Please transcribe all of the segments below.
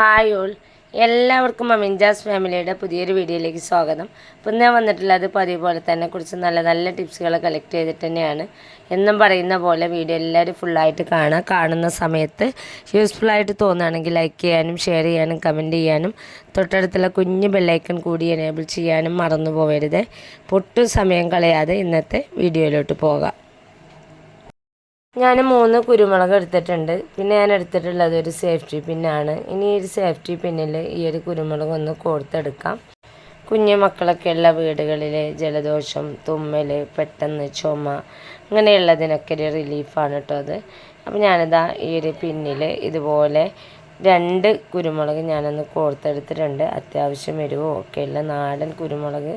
Hi all. എല്ലാവർക്കും അമിൻജാസ് ഫാമിലിയുടെ പുതിയൊരു വീഡിയോയിലേക്ക് സ്വാഗതം. ഇപ്പം ഞാൻ വന്നിട്ടുള്ളത് പതിവ് തന്നെ കുറച്ച് നല്ല നല്ല ടിപ്സുകൾ കളക്ട് ചെയ്തിട്ട് തന്നെയാണ്. എന്നും പറയുന്ന പോലെ വീഡിയോ എല്ലാവരും ഫുള്ളായിട്ട് കാണുക കാണുന്ന സമയത്ത് യൂസ്ഫുൾ ആയിട്ട് തോന്നുകയാണെങ്കിൽ ലൈക്ക് ചെയ്യാനും ഷെയർ ചെയ്യാനും കമന്റ് ചെയ്യാനും തൊട്ടടുത്തുള്ള കുഞ്ഞ് ബെല്ലൈക്കൺ കൂടി എനേബിൾ ചെയ്യാനും മറന്നു പോകരുത് പൊട്ടും സമയം കളയാതെ ഇന്നത്തെ വീഡിയോയിലോട്ട് പോകാം. ഞാൻ മൂന്ന് കുരുമുളക് എടുത്തിട്ടുണ്ട്. പിന്നെ ഞാൻ എടുത്തിട്ടുള്ളത് ഒരു സേഫ്റ്റി പിന്നാണ്. ഇനി ഒരു സേഫ്റ്റി പിന്നിൽ ഈ ഒരു കുരുമുളക് ഒന്ന് കോർത്തെടുക്കാം. കുഞ്ഞു മക്കളൊക്കെ മക്കളൊക്കെയുള്ള വീടുകളിൽ ജലദോഷം തുമ്മൽ പെട്ടെന്ന് ചുമ അങ്ങനെയുള്ളതിനൊക്കെ ഒരു റിലീഫാണ് കേട്ടോ അത്. അപ്പോൾ ഞാനിതാ ഈ ഒരു പിന്നിൽ ഇതുപോലെ രണ്ട് കുരുമുളക് ഞാനൊന്ന് കോർത്തെടുത്തിട്ടുണ്ട്. അത്യാവശ്യം വരുമോ ഒക്കെയുള്ള നാടൻ കുരുമുളക്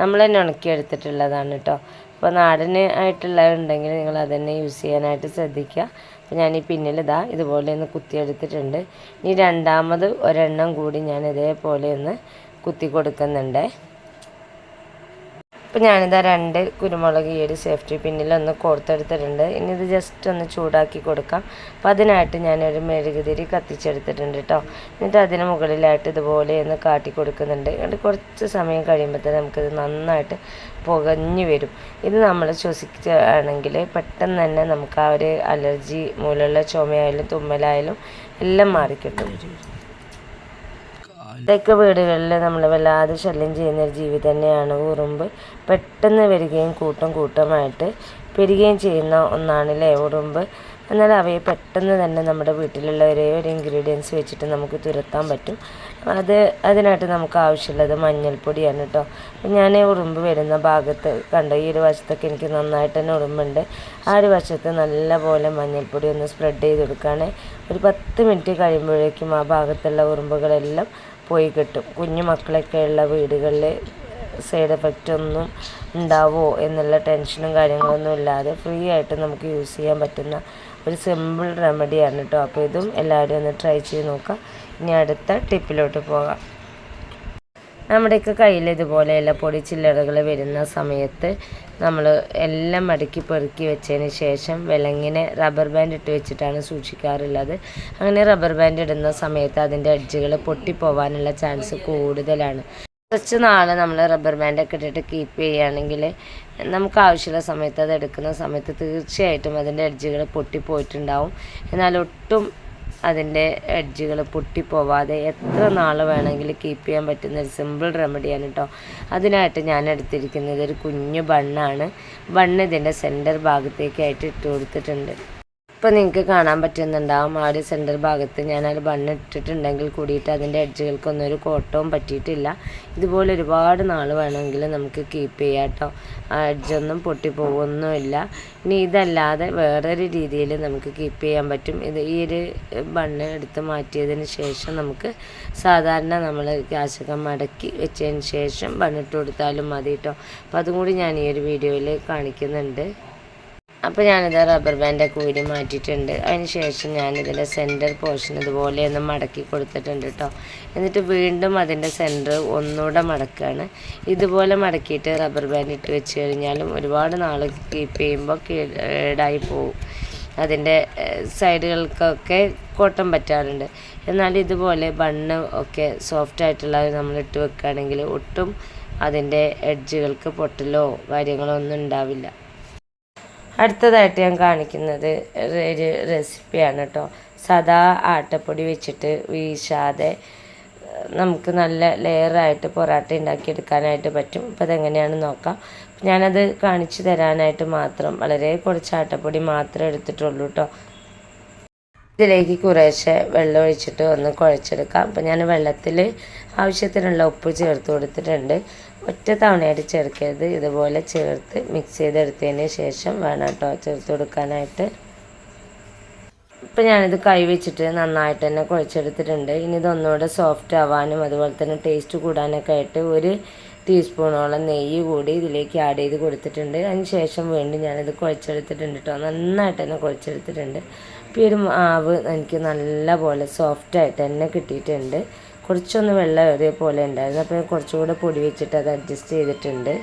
നമ്മൾ തന്നെ ഉണക്കിയെടുത്തിട്ടുള്ളതാണ് കേട്ടോ അപ്പോൾ നാടന് ആയിട്ടുള്ളതുണ്ടെങ്കിൽ നിങ്ങൾ അതന്നെ യൂസ് ചെയ്യാനായിട്ട് ശ്രദ്ധിക്കുക. അപ്പോൾ ഞാൻ ഈ പിന്നിൽ ഇതാ ഇതുപോലെ ഒന്ന് കുത്തിയെടുത്തിട്ടുണ്ട് ഇനി രണ്ടാമത് ഒരെണ്ണം കൂടി ഞാൻ ഇതേപോലെ ഒന്ന് കുത്തി കൊടുക്കുന്നുണ്ട്. അപ്പോൾ ഞാനിതാ രണ്ട് കുരുമുളക് ഈ ഒരു സേഫ്റ്റി പിന്നിൽ ഒന്ന് കോർത്തെടുത്തിട്ടുണ്ട്. ഇനി ഇത് ജസ്റ്റ് ഒന്ന് ചൂടാക്കി കൊടുക്കാം. അപ്പോൾ അതിനായിട്ട് ഞാനൊരു മെഴുകുതിരി കത്തിച്ചെടുത്തിട്ടുണ്ട് കേട്ടോ എന്നിട്ട് അതിന് മുകളിലായിട്ട് ഇതുപോലെ ഒന്ന് കാട്ടി കൊടുക്കുന്നുണ്ട്. എന്നിട്ട് കുറച്ച് സമയം കഴിയുമ്പോഴത്തേന് നമുക്കിത് നന്നായിട്ട് പുകഞ്ഞു വരും. ഇത് നമ്മൾ ശ്വസിക്കുകയാണെങ്കിൽ പെട്ടെന്ന് തന്നെ നമുക്ക് ആ ഒരു അലർജി മൂലമുള്ള ചുമയായാലും തുമ്മലായാലും എല്ലാം മാറിക്കിട്ടും. തെക്ക് വീടുകളിൽ നമ്മൾ വല്ലാതെ ശല്യം ചെയ്യുന്ന ഒരു ജീവി തന്നെയാണ് ഉറുമ്പ്. പെട്ടെന്ന് വരികയും കൂട്ടം കൂട്ടമായിട്ട് പെരുകയും ചെയ്യുന്ന ഒന്നാണല്ലേ ഉറുമ്പ്. എന്നാൽ അവയെ പെട്ടെന്ന് തന്നെ നമ്മുടെ വീട്ടിലുള്ള ഒരേ ഒരു ഇൻഗ്രീഡിയൻസ് വെച്ചിട്ട് നമുക്ക് തുരത്താൻ പറ്റും. അത് അതിനായിട്ട് നമുക്ക് ആവശ്യമുള്ളത് മഞ്ഞൾപ്പൊടിയാണ് കേട്ടോ. ഞാൻ ഉറുമ്പ് വരുന്ന ഭാഗത്ത് കണ്ട? ഈ ഒരു വശത്തൊക്കെ എനിക്ക് നന്നായിട്ട് തന്നെ ഉറുമ്പുണ്ട്. ആ ഒരു വശത്ത് നല്ലപോലെ മഞ്ഞൾപ്പൊടി ഒന്ന് സ്പ്രെഡ് ചെയ്ത് കൊടുക്കുകയാണെങ്കിൽ ഒരു പത്ത് മിനിറ്റ് കഴിയുമ്പോഴേക്കും ആ ഭാഗത്തുള്ള ഉറുമ്പുകളെല്ലാം പോയി കിട്ടും. കുഞ്ഞു മക്കളൊക്കെ ഉള്ള വീടുകളിൽ സൈഡ് എഫക്റ്റ് ഒന്നും ഉണ്ടാവുമോ എന്നുള്ള ടെൻഷനും കാര്യങ്ങളൊന്നും ഇല്ലാതെ ഫ്രീ ആയിട്ട് നമുക്ക് യൂസ് ചെയ്യാൻ പറ്റുന്ന ഒരു സിമ്പിൾ റെമഡിയാണ് കേട്ടോ അപ്പോൾ ഇതും എല്ലാവരും ഒന്ന് ട്രൈ ചെയ്ത് നോക്കാം. ഇനി അടുത്ത ടിപ്പിലോട്ട് പോകാം. നമ്മുടെയൊക്കെ കയ്യിൽ ഇതുപോലെയുള്ള പൊടി ചില്ലറകൾ വരുന്ന സമയത്ത് നമ്മൾ എല്ലാം മടക്കി പെറുക്കി വെച്ചതിന് ശേഷം വിലങ്ങിനെ റബ്ബർ ബാൻഡ് ഇട്ട് വെച്ചിട്ടാണ് സൂക്ഷിക്കാറുള്ളത്. അങ്ങനെ റബ്ബർ ബാൻഡ് ഇടുന്ന സമയത്ത് അതിന്റെ എഡ്ജുകൾ പൊട്ടിപ്പോവാനുള്ള ചാൻസ് കൂടുതലാണ്. കുറച്ച് നാൾ നമ്മൾ റബ്ബർ ബാൻഡ് ഒക്കെ ഇട്ടിട്ട് കീപ്പ് ചെയ്യുകയാണെങ്കിൽ നമുക്ക് ആവശ്യമുള്ള സമയത്ത് അത് എടുക്കുന്ന സമയത്ത് തീർച്ചയായിട്ടും അതിന്റെ എഡ്ജുകൾ പൊട്ടിപ്പോയിട്ടുണ്ടാവും. എന്നാൽ ഒട്ടും അതിന്റെ എഡ്ജുകൾ പൊട്ടിപ്പോവാതെ എത്ര നാൾ വേണമെങ്കിലും കീപ്പ് ചെയ്യാൻ പറ്റുന്ന ഒരു സിമ്പിൾ റെമഡിയാണ് കേട്ടോ അതിനായിട്ട് ഞാൻ എടുത്തിരിക്കുന്നത് ഒരു കുഞ്ഞു ബണ്ണാണ്. ബണ്ണ് ഇതിന്റെ സെന്റർ ഭാഗത്തേക്കായിട്ട് ഇട്ട് കൊടുത്തിട്ടുണ്ട്. ഇപ്പോൾ നിങ്ങൾക്ക് കാണാൻ പറ്റുന്നുണ്ടാവും. ആ ഒരു സെന്റർ ഭാഗത്ത് ഞാനത് ബണ്ണിട്ടിട്ടുണ്ടെങ്കിൽ കൂടിയിട്ട് അതിന്റെ എഡ്ജുകൾക്കൊന്നും ഒരു കോട്ടവും പറ്റിയിട്ടില്ല. ഇതുപോലെ ഒരുപാട് നാൾ വേണമെങ്കിൽ നമുക്ക് കീപ്പ് ചെയ്യാം കേട്ടോ ആ എഡ്ജൊന്നും പൊട്ടിപ്പോകുന്നുമില്ല ഇനി ഇതല്ലാതെ വേറൊരു രീതിയിൽ നമുക്ക് കീപ്പ് ചെയ്യാൻ പറ്റും. ഇത് ഈ ഒരു ബണ്ണ് എടുത്ത് മാറ്റിയതിന് ശേഷം നമുക്ക് സാധാരണ നമ്മൾ ക്യാഷൊക്കെ മടക്കി വെച്ചതിന് ശേഷം ബണ്ണിട്ട് കൊടുത്താലും മതി കേട്ടോ അപ്പോൾ അതും കൂടി ഞാൻ ഈ ഒരു വീഡിയോയിൽ കാണിക്കുന്നുണ്ട്. അപ്പോൾ റബ്ബർ ബാൻഡൊക്കെ ഊരി മാറ്റിയിട്ടുണ്ട്. അതിന് ശേഷം ഞാനിതിന്റെ സെന്റർ പോർഷൻ ഇതുപോലെ ഒന്ന് മടക്കി കൊടുത്തിട്ടുണ്ട് കേട്ടോ എന്നിട്ട് വീണ്ടും അതിന്റെ സെന്റർ ഒന്നുകൂടെ മടക്കുകയാണ് ഇതുപോലെ മടക്കിയിട്ട് റബ്ബർ ബാൻഡ് ഇട്ട് വെച്ച് കഴിഞ്ഞാലും ഒരുപാട് നാൾ കീപ്പ് ചെയ്യുമ്പോൾ കേടായി പോവും. അതിന്റെ സൈഡുകൾക്കൊക്കെ കോട്ടം പറ്റാറുണ്ട്. എന്നാൽ ഇതുപോലെ ബണ്ണ് ഒക്കെ സോഫ്റ്റ് ആയിട്ടുള്ളത് നമ്മൾ ഇട്ട് വെക്കുകയാണെങ്കിൽ ഒട്ടും അതിന്റെ എഡ്ജുകൾക്ക് പൊട്ടലോ കാര്യങ്ങളോ ഒന്നും ഉണ്ടാവില്ല. അടുത്തതായിട്ട് ഞാൻ കാണിക്കുന്നത് ഒരു റെസിപ്പിയാണ് കേട്ടോ സദാ ആട്ടപ്പൊടി വെച്ചിട്ട് വീശാതെ നമുക്ക് നല്ല ലെയറായിട്ട് പൊറാട്ട ഉണ്ടാക്കിയെടുക്കാനായിട്ട് പറ്റും. അപ്പോൾ അതെങ്ങനെയാണെന്ന് നോക്കാം. ഞാനത് കാണിച്ചു തരാനായിട്ട് മാത്രം വളരെ കുറച്ച് ആട്ടപ്പൊടി മാത്രമേ എടുത്തിട്ടുള്ളൂ കേട്ടോ ഇതിലേക്ക് കുറേശ്ശെ വെള്ളം ഒഴിച്ചിട്ട് ഒന്ന് കുഴച്ചെടുക്കാം. അപ്പം ഞാൻ വെള്ളത്തിൽ ആവശ്യത്തിനുള്ള ഉപ്പ് ചേർത്ത് കൊടുത്തിട്ടുണ്ട്. ഒറ്റ തവണയായിട്ട് ചേർക്കരുത്. ഇതുപോലെ ചേർത്ത് മിക്സ് ചെയ്തെടുത്തതിന് ശേഷം വേണം കേട്ടോ ചേർത്ത് കൊടുക്കാനായിട്ട്. ഇപ്പം ഞാനിത് കൈ വെച്ചിട്ട് നന്നായിട്ട് തന്നെ കുഴച്ചെടുത്തിട്ടുണ്ട്. ഇനി ഇതൊന്നുകൂടെ സോഫ്റ്റ് ആവാനും അതുപോലെ തന്നെ ടേസ്റ്റ് കൂടാനൊക്കെ ആയിട്ട് ഒരു ടീസ്പൂണോളം നെയ്യ് കൂടി ഇതിലേക്ക് ആഡ് ചെയ്ത് കൊടുത്തിട്ടുണ്ട്. അതിന് ശേഷം വീണ്ടും ഞാനിത് കുഴച്ചെടുത്തിട്ടുണ്ട് കേട്ടോ നന്നായിട്ട് തന്നെ കുഴച്ചെടുത്തിട്ടുണ്ട്. അപ്പോൾ ഈ ഒരു മാവ് എനിക്ക് നല്ല പോലെ സോഫ്റ്റായിട്ട് തന്നെ കിട്ടിയിട്ടുണ്ട്. കുറച്ചൊന്ന് വെള്ളം ഒരേപോലെ പോലെ ഉണ്ടായിരുന്നു അപ്പോൾ കുറച്ചുകൂടെ പൊടി വെച്ചിട്ട് അത് അഡ്ജസ്റ്റ് ചെയ്തിട്ടുണ്ട്.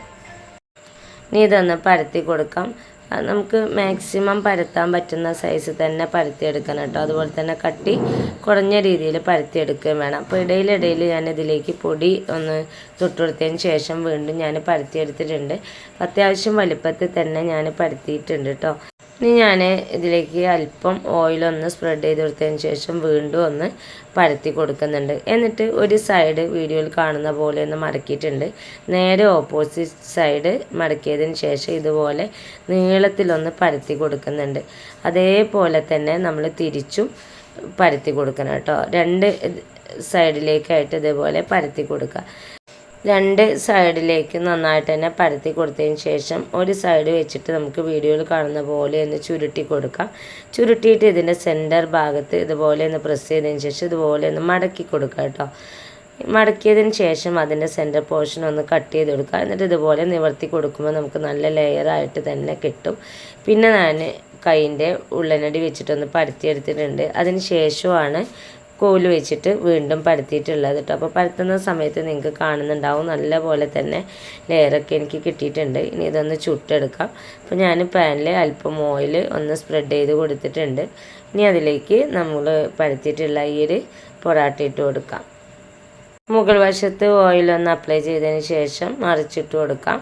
ഇനി ഇതൊന്ന് പരത്തി കൊടുക്കാം. നമുക്ക് മാക്സിമം പരത്താൻ പറ്റുന്ന സൈസ് തന്നെ പരത്തിയെടുക്കണം കേട്ടോ. അതുപോലെ തന്നെ കട്ടി കുറഞ്ഞ രീതിയിൽ പരത്തിയെടുക്കുകയും വേണം. അപ്പോൾ ഇടയിലിടയിൽ ഞാൻ ഇതിലേക്ക് പൊടി ഒന്ന് തൊട്ടുകൊടുത്തതിന് ശേഷം വീണ്ടും ഞാൻ പരത്തിയെടുത്തിട്ടുണ്ട് അത്യാവശ്യം വലിപ്പത്തിൽ തന്നെ ഞാൻ പരത്തിയിട്ടുണ്ട് കേട്ടോ. ഇനി ഞാൻ ഇതിലേക്ക് അല്പം ഓയിലൊന്ന് സ്പ്രെഡ് ചെയ്ത് കൊടുത്തതിന് ശേഷം വീണ്ടും ഒന്ന് പരത്തി കൊടുക്കുന്നുണ്ട്. എന്നിട്ട് ഒരു സൈഡ് വീഡിയോയിൽ കാണുന്ന പോലെ ഒന്ന് മടക്കിയിട്ടുണ്ട്. നേരെ ഓപ്പോസിറ്റ് സൈഡ് മടക്കിയതിന് ശേഷം ഇതുപോലെ നീളത്തിലൊന്ന് പരത്തി കൊടുക്കുന്നുണ്ട്. അതേപോലെ തന്നെ നമ്മൾ തിരിച്ചും പരത്തി കൊടുക്കണം കേട്ടോ. രണ്ട് സൈഡിലേക്കായിട്ട് ഇതേപോലെ പരത്തി കൊടുക്കുക. രണ്ട് സൈഡിലേക്ക് നന്നായിട്ട് തന്നെ പരത്തി കൊടുത്തതിന് ശേഷം ഒരു സൈഡ് വെച്ചിട്ട് നമുക്ക് വീഡിയോയിൽ കാണുന്ന പോലെ ഒന്ന് ചുരുട്ടി കൊടുക്കാം. ചുരുട്ടിയിട്ട് ഇതിന്റെ സെന്റർ ഭാഗത്ത് ഇതുപോലെ ഒന്ന് പ്രസ് ചെയ്തതിന് ശേഷം ഇതുപോലെ ഒന്ന് മടക്കി കൊടുക്കുക കേട്ടോ. മടക്കിയതിന് ശേഷം അതിന്റെ സെന്റർ പോർഷൻ ഒന്ന് കട്ട് ചെയ്ത് കൊടുക്കുക എന്നിട്ട് ഇതുപോലെ നിവർത്തി കൊടുക്കുമ്പോൾ നമുക്ക് നല്ല ലെയറായിട്ട് തന്നെ കിട്ടും. പിന്നെ ഞാൻ കൈന്റെ ഉള്ളനടി വെച്ചിട്ടൊന്ന് പരത്തിയെടുത്തിട്ടുണ്ട്. അതിന് ശേഷമാണ് കോൽ വെച്ചിട്ട് വീണ്ടും പരത്തിയിട്ടുള്ളത് കേട്ടോ അപ്പോൾ പരത്തുന്ന സമയത്ത് നിങ്ങൾക്ക് കാണുന്നുണ്ടാവും നല്ല പോലെ തന്നെ ലെയറൊക്കെ എനിക്ക് കിട്ടിയിട്ടുണ്ട്. ഇനി ഇതൊന്ന് ചുട്ടെടുക്കാം. അപ്പോൾ ഞാൻ പാനിൽ അല്പം ഓയിൽ ഒന്ന് സ്പ്രെഡ് ചെയ്ത് കൊടുത്തിട്ടുണ്ട്. ഇനി അതിലേക്ക് നമ്മൾ പരത്തിയിട്ടുള്ള ഈ ഒരു പൊറാട്ട ഇട്ട് കൊടുക്കാം. മുകൾ വശത്ത് ഓയിലൊന്ന് അപ്ലൈ ചെയ്തതിന് ശേഷം മറിച്ചിട്ട് കൊടുക്കാം.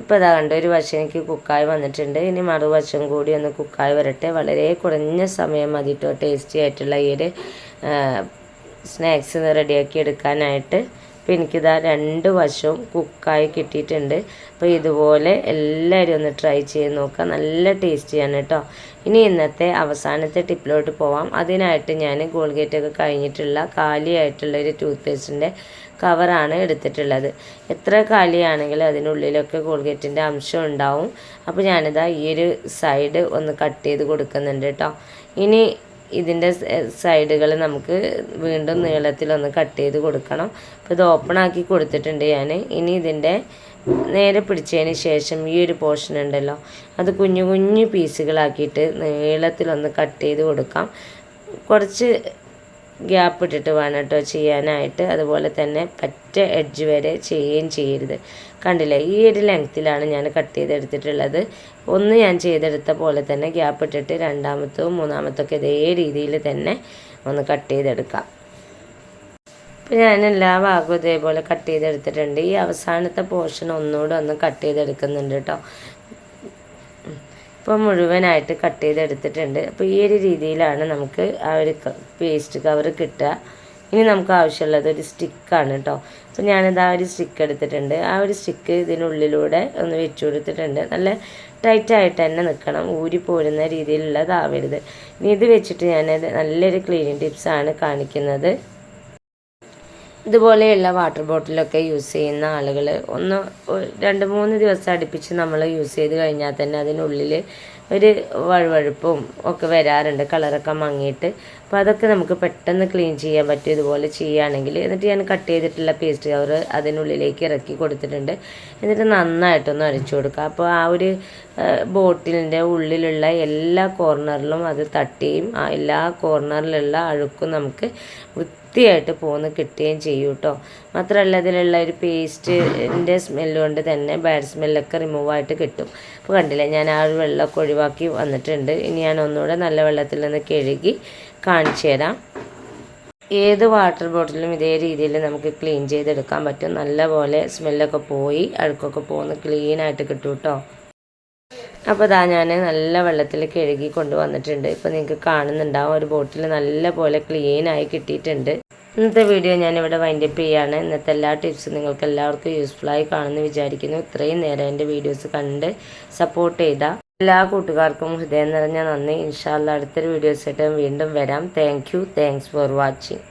ഇപ്പോൾ ഇതാ കണ്ട ഒരു വശം എനിക്ക് കുക്കായി വന്നിട്ടുണ്ട്. ഇനി മറുവശം കൂടി ഒന്ന് കുക്കായി വരട്ടെ. വളരെ കുറഞ്ഞ സമയം മതി കേട്ടോ ടേസ്റ്റി ആയിട്ടുള്ള ഈ ഒരു സ്നാക്സ് റെഡിയാക്കി എടുക്കാനായിട്ട്. അപ്പോൾ എനിക്കിതാ രണ്ട് വശവും കുക്കായി കിട്ടിയിട്ടുണ്ട്. അപ്പോൾ ഇതുപോലെ എല്ലാവരും ഒന്ന് ട്രൈ ചെയ്ത് നോക്കുക നല്ല ടേസ്റ്റിയാണ് കേട്ടോ. ഇനി ഇന്നത്തെ അവസാനത്തെ ടിപ്പിലോട്ട് പോവാം. അതിനായിട്ട് ഞാൻ ഗോൾഗേറ്റൊക്കെ കഴിഞ്ഞിട്ടുള്ള കാലിയായിട്ടുള്ള ഒരു ടൂത്ത് പേസ്റ്റിന്റെ കവറാണ് എടുത്തിട്ടുള്ളത്. എത്ര കാലിയാണെങ്കിലും അതിനുള്ളിലൊക്കെ കോൾഗേറ്റിന്റെ അംശം ഉണ്ടാവും. അപ്പോൾ ഞാനിതാ ഈ ഒരു സൈഡ് ഒന്ന് കട്ട് ചെയ്ത് കൊടുക്കുന്നുണ്ട് കേട്ടോ. ഇനി ഇതിന്റെ സൈഡുകൾ നമുക്ക് വീണ്ടും നീളത്തിലൊന്ന് കട്ട് ചെയ്ത് കൊടുക്കണം. അപ്പോൾ ഇത് ഓപ്പൺ ആക്കി കൊടുത്തിട്ടുണ്ട് ഞാൻ ഇനി ഇതിന്റെ നേരെ പിടിച്ചതിന് ശേഷം ഈ ഒരു പോർഷൻ ഉണ്ടല്ലോ അത് കുഞ്ഞു കുഞ്ഞു പീസുകളാക്കിയിട്ട് നീളത്തിലൊന്ന് കട്ട് ചെയ്ത് കൊടുക്കാം. കുറച്ച് ഗ്യാപ്പ് ഇട്ടിട്ട് വേണം കേട്ടോ ചെയ്യാനായിട്ട്. അതുപോലെ തന്നെ പറ്റ എഡ്ജ് വരെ ചെയ്യുകയും ചെയ്യരുത്. കണ്ടില്ലേ? ഈ ഒരു ലെങ്ത്തിലാണ് ഞാൻ കട്ട് ചെയ്തെടുത്തിട്ടുള്ളത്. ഒന്ന് ഞാൻ ചെയ്തെടുത്ത പോലെ തന്നെ ഗ്യാപ്പ് ഇട്ടിട്ട് രണ്ടാമത്തതും മൂന്നാമത്തൊക്കെ ഇതേ രീതിയിൽ തന്നെ ഒന്ന് കട്ട് ചെയ്തെടുക്കാം. ഇപ്പം ഞാൻ എല്ലാ ഭാഗവും ഇതേപോലെ കട്ട് ചെയ്തെടുത്തിട്ടുണ്ട്. ഈ അവസാനത്തെ പോർഷൻ ഒന്നുകൂടെ ഒന്ന് കട്ട് ചെയ്തെടുക്കുന്നുണ്ട് കേട്ടോ ഇപ്പോൾ മുഴുവനായിട്ട് കട്ട് ചെയ്തെടുത്തിട്ടുണ്ട്. അപ്പോൾ ഈ ഒരു രീതിയിലാണ് നമുക്ക് ആ ഒരു പേസ്റ്റ് കവർ കിട്ടുക. ഇനി നമുക്ക് ആവശ്യമുള്ളത് ഒരു സ്റ്റിക്കാണ് കേട്ടോ അപ്പോൾ ഞാനിത് ആ ഒരു സ്റ്റിക്ക് എടുത്തിട്ടുണ്ട്. ആ ഒരു സ്റ്റിക്ക് ഇതിനുള്ളിലൂടെ ഒന്ന് വെച്ച് കൊടുത്തിട്ടുണ്ട്. നല്ല ടൈറ്റായിട്ട് തന്നെ നിൽക്കണം. ഊരി പോരുന്ന രീതിയിലുള്ളതാവരുത് ഇനി ഇത് വെച്ചിട്ട് ഞാനത് നല്ലൊരു ക്ലീനിങ് ടിപ്സാണ് കാണിക്കുന്നത്. ഇതുപോലെയുള്ള വാട്ടർ ബോട്ടിലൊക്കെ യൂസ് ചെയ്യുന്ന ആളുകൾ ഒന്ന് രണ്ട് മൂന്ന് ദിവസം അടുപ്പിച്ച് നമ്മൾ യൂസ് ചെയ്ത് കഴിഞ്ഞാൽ തന്നെ അതിനുള്ളിൽ ഒരു വഴുവഴുപ്പും ഒക്കെ വരാറുണ്ട്. കളറൊക്കെ മങ്ങിയിട്ട്. അപ്പോൾ അതൊക്കെ നമുക്ക് പെട്ടെന്ന് ക്ലീൻ ചെയ്യാൻ പറ്റും. ഇതുപോലെ ചെയ്യുകയാണെങ്കിൽ എന്നിട്ട് ഞാൻ കട്ട് ചെയ്തിട്ടുള്ള പേസ്റ്റ് കവർ അതിനുള്ളിലേക്ക് ഇറക്കി കൊടുത്തിട്ടുണ്ട്. എന്നിട്ട് നന്നായിട്ടൊന്ന് അരച്ചു കൊടുക്കുക. അപ്പോൾ ആ ഒരു ബോട്ടിലിന്റെ ഉള്ളിലുള്ള എല്ലാ കോർണറിലും അത് തട്ടിയും എല്ലാ കോർണറിലുള്ള അഴുക്കും നമുക്ക് വൃത്തിയായിട്ട് പോന്ന് കിട്ടുകയും ചെയ്യും കേട്ടോ. മാത്രമല്ല ഇതിലുള്ള ഒരു പേസ്റ്റിന്റെ സ്മെല്ല് കൊണ്ട് തന്നെ ബാഡ് സ്മെല്ലൊക്കെ റിമൂവ് ആയിട്ട് കിട്ടും. കണ്ടില്ലേ. ഞാൻ ആ ഒരു വെള്ളമൊക്കെ ഒഴിവാക്കി വന്നിട്ടുണ്ട്. ഇനി ഞാൻ ഒന്നുകൂടെ നല്ല വെള്ളത്തിൽ നിന്ന് കഴുകി കാണിച്ചു തരാം. ഏത് വാട്ടർ ബോട്ടിലും ഇതേ രീതിയിൽ നമുക്ക് ക്ലീൻ ചെയ്തെടുക്കാൻ പറ്റും. നല്ലപോലെ സ്മെല്ലൊക്കെ പോയി അഴുക്കൊക്കെ പോകുന്ന ക്ലീനായിട്ട് കിട്ടും കേട്ടോ. അപ്പോൾ ഇതാ ഞാൻ നല്ല വെള്ളത്തിൽ കഴുകി കൊണ്ടുവന്നിട്ടുണ്ട്. ഇപ്പോൾ നിങ്ങൾക്ക് കാണുന്നുണ്ടാവും ഒരു ബോട്ടിൽ നല്ല പോലെ ക്ലീനായി കിട്ടിയിട്ടുണ്ട്. ഇന്നത്തെ വീഡിയോ ഞാനിവിടെ വൈൻഡപ്പ് ചെയ്യാണ്. ഇന്നത്തെ എല്ലാ ടിപ്സും നിങ്ങൾക്ക് എല്ലാവർക്കും യൂസ്ഫുള്ളായി കാണുമെന്ന് വിചാരിക്കുന്നു. ഇത്രയും നേരം എന്റെ വീഡിയോസ് കണ്ട് സപ്പോർട്ട് ചെയ്ത എല്ലാ കൂട്ടുകാർക്കും ഹൃദയം നിറഞ്ഞ നന്ദി. ഇൻഷാല്ല അടുത്തൊരു വീഡിയോസായിട്ട് വീണ്ടും വരാം. Thank you thanks for watching